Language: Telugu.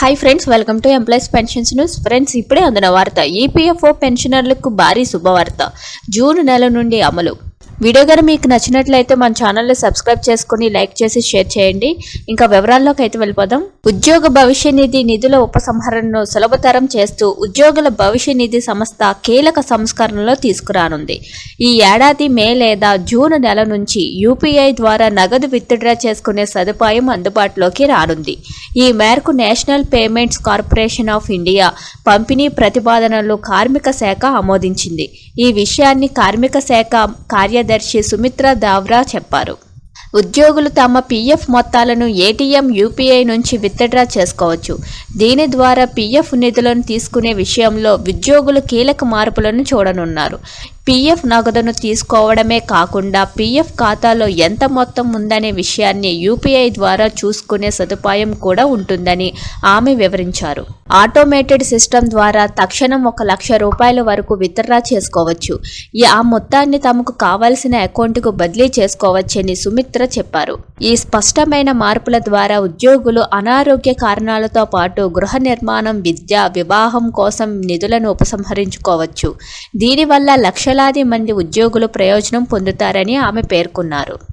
Hi friends welcome to employees pensions news friends ఇప్పుడే అందిన వార్త ఈపీఎఫ్ఓ పెన్షనర్లకు భారీ శుభవార్త. జూన్ నెల నుండి అమలు. వీడియో గారు మీకు నచ్చినట్లయితే మన ఛానల్ని సబ్స్క్రైబ్ చేసుకుని లైక్ చేసి షేర్ చేయండి. ఇంకా వివరాల్లోకి అయితే వెళ్ళిపోదాం. ఉద్యోగ భవిష్య నిధి నిధుల ఉపసంహరణను సులభతరం చేస్తూ ఉద్యోగుల భవిష్య నిధి సంస్థ కీలక సంస్కరణలో తీసుకురానుంది. ఈ ఏడాది మే లేదా జూన్ నెల నుంచి యూపీఐ ద్వారా నగదు విత్డ్రా చేసుకునే సదుపాయం అందుబాటులోకి రానుంది. ఈ మేరకు national payments corporation of India పంపిణీ ప్రతిపాదనలు కార్మిక శాఖ ఆమోదించింది. ఈ విషయాన్ని కార్మిక శాఖ కార్యదర్శి సుమిత్ర దావ్రా చెప్పారు ఉద్యోగులు తమ పీఎఫ్ మొత్తాలను ఏటీఎం యూపీఐ నుంచి విత్డ్రా చేసుకోవచ్చు. దీని ద్వారా పీఎఫ్ నిధులను తీసుకునే విషయంలో ఉద్యోగులు కీలక మార్పులను చూడనున్నారు. పీఎఫ్ నగదును తీసుకోవడమే కాకుండా పీఎఫ్ ఖాతాలో ఎంత మొత్తం ఉందనే విషయాన్ని యూపీఐ ద్వారా చూసుకునే సదుపాయం కూడా ఉంటుందని ఆమె వివరించారు. ఆటోమేటెడ్ సిస్టమ్ ద్వారా తక్షణం ఒక లక్ష రూపాయల వరకు విత్డ్రా చేసుకోవచ్చు. ఈ ఆ మొత్తాన్ని తమకు కావాల్సిన అకౌంట్కు బదిలీ చేసుకోవచ్చని సుమిత్ర చెప్పారు. ఈ స్పష్టమైన మార్పుల ద్వారా ఉద్యోగులు అనారోగ్య కారణాలతో పాటు గృహ నిర్మాణం విద్య వివాహం కోసం నిధులను ఉపసంహరించుకోవచ్చు. దీనివల్ల లక్షలాది మంది ఉద్యోగులు ప్రయోజనం పొందుతారని ఆమె పేర్కొన్నారు.